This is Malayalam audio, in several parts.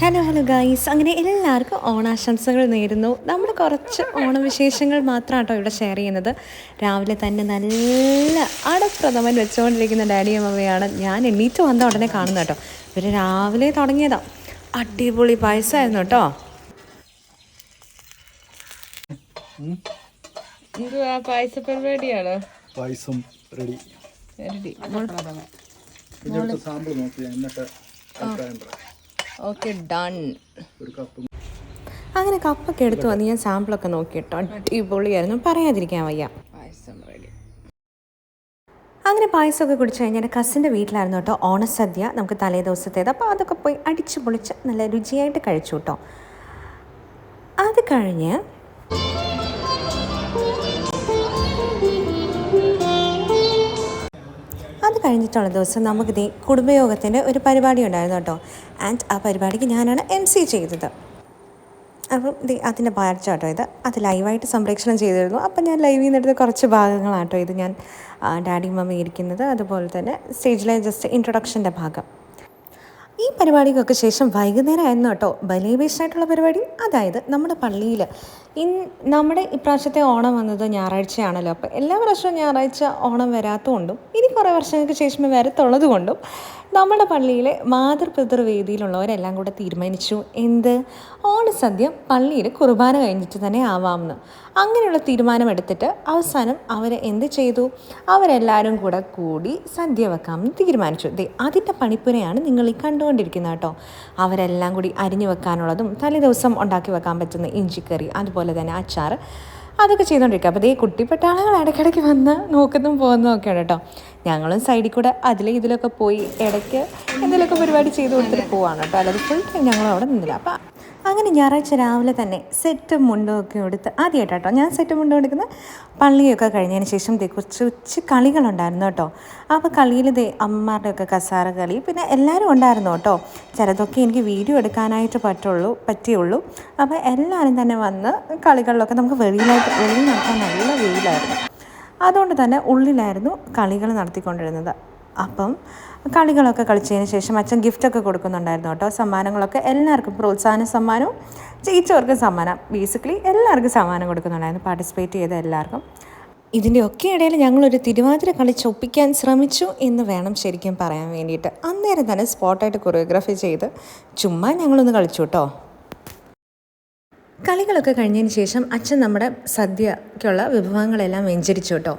ഹലോ ഹലോ ഗൈസ് അങ്ങനെ എല്ലാവർക്കും ഓണാശംസകൾ നേരുന്നു. നമ്മൾ കുറച്ച് ഓണവിശേഷങ്ങൾ മാത്രമാണ് കേട്ടോ ഇവിടെ ഷെയർ ചെയ്യുന്നത്. രാവിലെ തന്നെ നല്ല അടപ്രഥമൻ വെച്ചുകൊണ്ടിരിക്കുന്ന ഡാഡിയും അമ്മയാണ് ഞാൻ എണീറ്റ് വന്ന ഉടനെ കാണുന്നത് കേട്ടോ. ഇവർ രാവിലെ തുടങ്ങിയതാ. അടിപൊളി പായസമായിരുന്നു കേട്ടോ. പരിപാടിയാണ് പായസ പരിപാടിയാണോ പായസം റെഡി റെഡി ഇതെടുത്ത് സാമ്പിൾ നോക്കി എന്നിട്ട് അഭിപ്രായം പറയാം. ഓക്കെ ഡൺ അങ്ങനെ കപ്പൊക്കെ എടുത്തു വന്ന് ഞാൻ സാമ്പിളൊക്കെ നോക്കിയിട്ടോ അടിപൊളിയായിരുന്നു. പറയാതിരിക്കാൻ വയ്യ. പായസം റെഡി അങ്ങനെ പായസമൊക്കെ കുടിച്ചു കഴിഞ്ഞാൽ എന്റെ കസിന്റെ വീട്ടിലായിരുന്നു കേട്ടോ. ഓണസദ്യ നമുക്ക് തലേ ദിവസത്തേത്. അപ്പോൾ അതൊക്കെ പോയി അടിച്ച് പൊളിച്ച് നല്ല രുചിയായിട്ട് കഴിച്ചു കേട്ടോ. അത് കഴിഞ്ഞ് കഴിഞ്ഞിട്ടുള്ള ദിവസം നമുക്കിത് കുടുംബയോഗത്തിന്റെ ഒരു പരിപാടി ഉണ്ടായിരുന്നു കേട്ടോ. ആൻഡ് ആ പരിപാടിക്ക് ഞാനാണ് എം സി ചെയ്തത്. അപ്പം ഇത് അതിന്റെ പാർട്ടാട്ടോ ഇത്. അത് ലൈവായിട്ട് സംപ്രേക്ഷണം ചെയ്തിരുന്നു. അപ്പം ഞാൻ ലൈവിൽ നിന്ന് എടുത്ത കുറച്ച് ഭാഗങ്ങളാട്ടോ ഇത് ഞാൻ ഡാഡി മമ്മി ഇരിക്കുന്നത്. അതുപോലെ തന്നെ സ്റ്റേജിലെ ജസ്റ്റ് ഇൻട്രൊഡക്ഷന്റെ ഭാഗം. ഈ പരിപാടിക്കൊക്കെ ശേഷം വൈകുന്നേരം ആയിരുന്നു കേട്ടോ. ബലീവേഷനായിട്ടുള്ള പരിപാടി. അതായത് നമ്മുടെ പള്ളിയിൽ ഇൻ നമ്മുടെ ഇപ്രാവശ്യത്തെ ഓണം വന്നത് ഞായറാഴ്ചയാണല്ലോ. അപ്പോൾ എല്ലാ വർഷവും ഞായറാഴ്ച ഓണം വരാത്തതുകൊണ്ടും ഇനി കുറേ വർഷങ്ങൾക്ക് ശേഷമേ വരത്തുള്ളത് കൊണ്ടും നമ്മുടെ പള്ളിയിലെ മാതൃപിതൃ വേദിയിലുള്ളവരെല്ലാം കൂടെ തീരുമാനിച്ചു. എന്ത്? ഓണസദ്യ പള്ളിയിൽ കുർബാന കഴിഞ്ഞിട്ട് തന്നെ ആവാമെന്ന്. അങ്ങനെയുള്ള തീരുമാനമെടുത്തിട്ട് അവസാനം അവർ എന്ത് ചെയ്തു? അവരെല്ലാവരും കൂടെ കൂടി സദ്യ വെക്കാമെന്ന് തീരുമാനിച്ചു. ദേ അതിന്റെ പണിപ്പുരയാണ് നിങ്ങൾ ഈ കണ്ടുകൊണ്ടിരിക്കുന്നത് കേട്ടോ. അവരെല്ലാം കൂടി അരിഞ്ഞു വെക്കാനുള്ളതും തലേ ദിവസം ഉണ്ടാക്കി വെക്കാൻ പറ്റുന്ന ഇഞ്ചിക്കറി അതുപോലെ തന്നെ അച്ചാർ അതൊക്കെ ചെയ്തുകൊണ്ടിരിക്കുക അപ്പോൾ ദേ കുട്ടിപ്പെട്ടാളുകൾ ഇടയ്ക്കിടയ്ക്ക് വന്ന് നോക്കുന്നതും പോകുന്നതും ഒക്കെയാണ് കേട്ടോ. ഞങ്ങളും സൈഡിൽ കൂടെ അതിലെ ഇതിലൊക്കെ പോയി ഇടയ്ക്ക് എന്തെങ്കിലുമൊക്കെ പരിപാടി ചെയ്ത് കൊടുത്തിട്ട് പോവാണ് കേട്ടോ. അല്ലാതെ ഫുൾ ടൈം ഞങ്ങൾ അവിടെ നിന്നില്ല. അപ്പോൾ അങ്ങനെ ഞായറാഴ്ച രാവിലെ തന്നെ സെറ്റും ഒക്കെ എടുത്ത് ആദ്യമായിട്ട് കേട്ടോ. ഞാൻ സെറ്റും മുണ്ടും എടുക്കുന്നത് പള്ളിയൊക്കെ കഴിഞ്ഞതിന് ശേഷം ദേ കുറച്ച് ഉച്ച കളികളുണ്ടായിരുന്നു കേട്ടോ. അപ്പോൾ കളിയിൽ ദേ അമ്മമാരുടെയൊക്കെ കസാര കളി. പിന്നെ എല്ലാവരും ഉണ്ടായിരുന്നു കേട്ടോ. ചിലതൊക്കെ എനിക്ക് വീഡിയോ എടുക്കാനായിട്ട് പറ്റുള്ളൂ പറ്റിയുള്ളൂ. അപ്പോൾ എല്ലാവരും തന്നെ വന്ന് കളികളിലൊക്കെ നമുക്ക് വെളിയിലായിട്ട് വെളിയിൽ നടത്താൻ നല്ല വെയിലായിരുന്നു. അതുകൊണ്ട് തന്നെ ഉള്ളിലായിരുന്നു കളികൾ നടത്തിക്കൊണ്ടിരുന്നത്. അപ്പം കളികളൊക്കെ കളിച്ചതിന് ശേഷം അച്ഛൻ ഗിഫ്റ്റൊക്കെ കൊടുക്കുന്നുണ്ടായിരുന്നു കേട്ടോ. സമ്മാനങ്ങളൊക്കെ എല്ലാവർക്കും പ്രോത്സാഹന സമ്മാനവും ജയിച്ചവർക്കും സമ്മാനം. ബേസിക്കലി എല്ലാവർക്കും സമ്മാനം കൊടുക്കുന്നുണ്ടായിരുന്നു പാർട്ടിസിപ്പേറ്റ് ചെയ്ത എല്ലാവർക്കും. ഇതിന്റെ ഒക്കെ ഇടയിൽ ഞങ്ങളൊരു തിരുവാതിര കളി ഒപ്പിക്കാൻ ശ്രമിച്ചു എന്ന് വേണം ശരിക്കും പറയാൻ വേണ്ടിയിട്ട്. അന്നേരം തന്നെ സ്പോട്ടായിട്ട് കൊറിയോഗ്രാഫി ചെയ്ത് ചുമ്മാ ഞങ്ങളൊന്ന് കളിച്ചു കേട്ടോ. കളികളൊക്കെ കഴിഞ്ഞതിന് ശേഷം അച്ഛൻ നമ്മുടെ സദ്യക്കുള്ള വിഭവങ്ങളെല്ലാം വെഞ്ചരിച്ചു കേട്ടോ.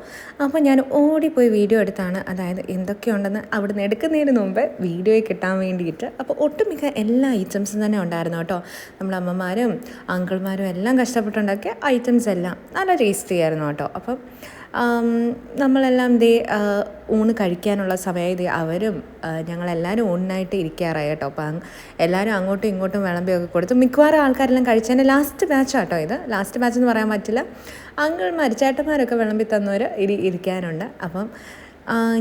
അപ്പോൾ ഞാൻ ഓടിപ്പോയി വീഡിയോ എടുത്താണ്. അതായത് എന്തൊക്കെയുണ്ടെന്ന് അവിടുന്ന് എടുക്കുന്നതിന് മുമ്പ് വീഡിയോയിൽ കിട്ടാൻ വേണ്ടിയിട്ട്. അപ്പോൾ ഒട്ടുമിക്ക എല്ലാ ഐറ്റംസും തന്നെ ഉണ്ടായിരുന്നു കേട്ടോ. നമ്മുടെ അമ്മമാരും അങ്കിൾമാരും എല്ലാം കഷ്ടപ്പെട്ടുണ്ടാക്കിയ ഐറ്റംസ് എല്ലാം നല്ല ടേസ്റ്റി ആയിരുന്നു കേട്ടോ. അപ്പം നമ്മളെല്ലാം ദേ ഊണ് കഴിക്കാനുള്ള സമയം ഇത് അവരും ഞങ്ങളെല്ലാവരും ഊണിനായിട്ട് ഇരിക്കാറായി കേട്ടോ. അപ്പം എല്ലാവരും അങ്ങോട്ടും ഇങ്ങോട്ടും വിളമ്പിയൊക്കെ കൊടുത്തു മിക്കവാറും ആൾക്കാരെല്ലാം കഴിച്ചതിന്റെ ലാസ്റ്റ് ബാച്ച് ഇത്. ലാസ്റ്റ് ബാച്ച് എന്ന് പറയാൻ പറ്റില്ല. അങ്കിൾമാർ ചേട്ടന്മാരൊക്കെ വിളമ്പി തന്നവർ ഇരി ഇരിക്കാനുണ്ട്. അപ്പം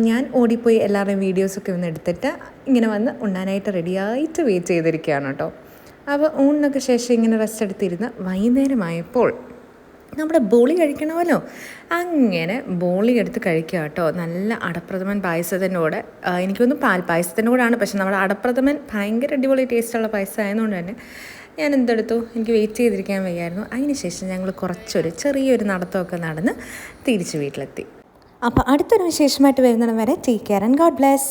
ഞാൻ ഓടിപ്പോയി എല്ലാവരുടെയും വീഡിയോസൊക്കെ ഒന്ന് എടുത്തിട്ട് ഇങ്ങനെ വന്ന് ഉണ്ണാനായിട്ട് റെഡിയായിട്ട് വെയിറ്റ് ചെയ്തിരിക്കുകയാണ് കേട്ടോ. അപ്പോൾ ഊണിനൊക്കെ ശേഷം ഇങ്ങനെ റെസ്റ്റ് എടുത്തിരുന്ന് വൈകുന്നേരമായപ്പോൾ നമ്മുടെ ബോളി കഴിക്കണമല്ലോ. അങ്ങനെ ബോളി എടുത്ത് കഴിക്കുക കേട്ടോ. നല്ല അടപ്രഥമൻ പായസത്തിന്റെ കൂടെ എനിക്കൊന്നും പാൽ പായസത്തിന്റെ കൂടെയാണ് പക്ഷെ നമ്മുടെ അടപ്രഥമൻ ഭയങ്കര അടിപൊളി ടേസ്റ്റുള്ള പായസം ആയതുകൊണ്ട് തന്നെ ഞാൻ എന്തെടുത്തു? എനിക്ക് വെയിറ്റ് ചെയ്തിരിക്കാൻ വയ്യായിരുന്നു. അതിന് ശേഷം ഞങ്ങൾ കുറച്ചൊരു ചെറിയൊരു നടത്തമൊക്കെ നടന്ന് തിരിച്ച് വീട്ടിലെത്തി. അപ്പോൾ അടുത്തൊരു വിശേഷമായിട്ട് വരുന്നിടം വരെ take care and God bless